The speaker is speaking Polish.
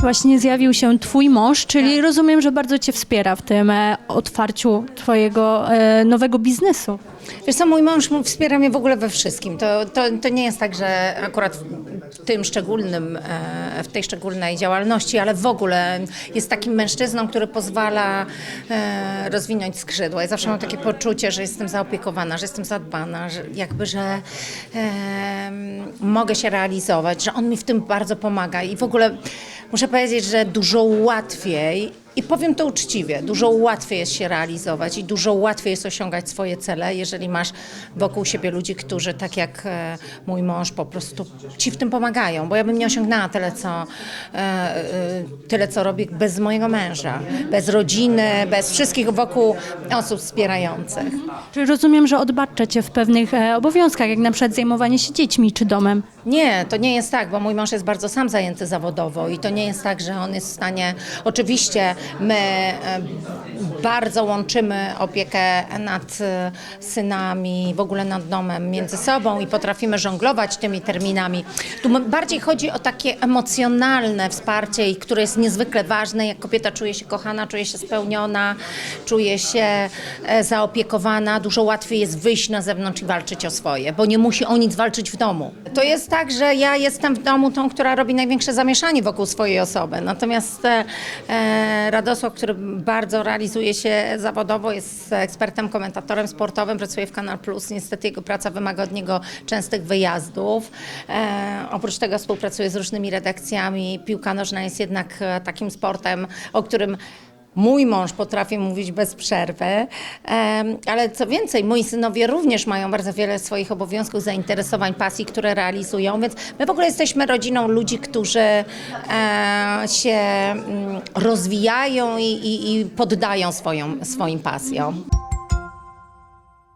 Właśnie zjawił się twój mąż, czyli rozumiem, że bardzo cię wspiera w tym e, otwarciu twojego e, nowego biznesu. Wiesz co, mój mąż wspiera mnie w ogóle we wszystkim. To, to, to nie jest tak, że akurat w tym szczególnym, e, w tej szczególnej działalności, ale w ogóle jest takim mężczyzną, który pozwala e, rozwinąć skrzydła. I zawsze mam takie poczucie, że jestem zaopiekowana, że jestem zadbana, że jakby, że e, mogę się realizować, że on mi w tym bardzo pomaga. I w ogóle muszę powiedzieć, że dużo łatwiej i powiem to uczciwie, dużo łatwiej jest się realizować i dużo łatwiej jest osiągać swoje cele, jeżeli masz wokół siebie ludzi, którzy tak jak e, mój mąż po prostu ci w tym pomagają, bo ja bym nie osiągnęła tyle, co, e, e, tyle, co robię bez mojego męża, bez rodziny, bez wszystkich wokół osób wspierających. Czyli rozumiem, że odbacza cię w pewnych obowiązkach, jak na przykład zajmowanie się dziećmi czy domem. Nie, to nie jest tak, bo mój mąż jest bardzo sam zajęty zawodowo i to nie jest tak, że on jest w stanie. Oczywiście my e, bardzo łączymy opiekę nad e, synami, w ogóle nad domem między sobą i potrafimy żonglować tymi terminami. Tu bardziej chodzi o takie emocjonalne wsparcie, i które jest niezwykle ważne, jak kobieta czuje się kochana, czuje się spełniona, czuje się e, zaopiekowana. Dużo łatwiej jest wyjść na zewnątrz i walczyć o swoje, bo nie musi o nic walczyć w domu. To jest tak, że ja jestem w domu tą, która robi największe zamieszanie wokół swojej osoby. Natomiast e, Radosław, który bardzo realizuje się zawodowo, jest ekspertem, komentatorem sportowym, pracuje w Kanal Plus. Niestety jego praca wymaga od niego częstych wyjazdów. E, oprócz tego współpracuje z różnymi redakcjami. Piłka nożna jest jednak e, takim sportem, o którym Mój mąż potrafi mówić bez przerwy, ale co więcej, moi synowie również mają bardzo wiele swoich obowiązków, zainteresowań, pasji, które realizują, więc my w ogóle jesteśmy rodziną ludzi, którzy e, się mm, rozwijają i poddają swoją, swoim pasjom.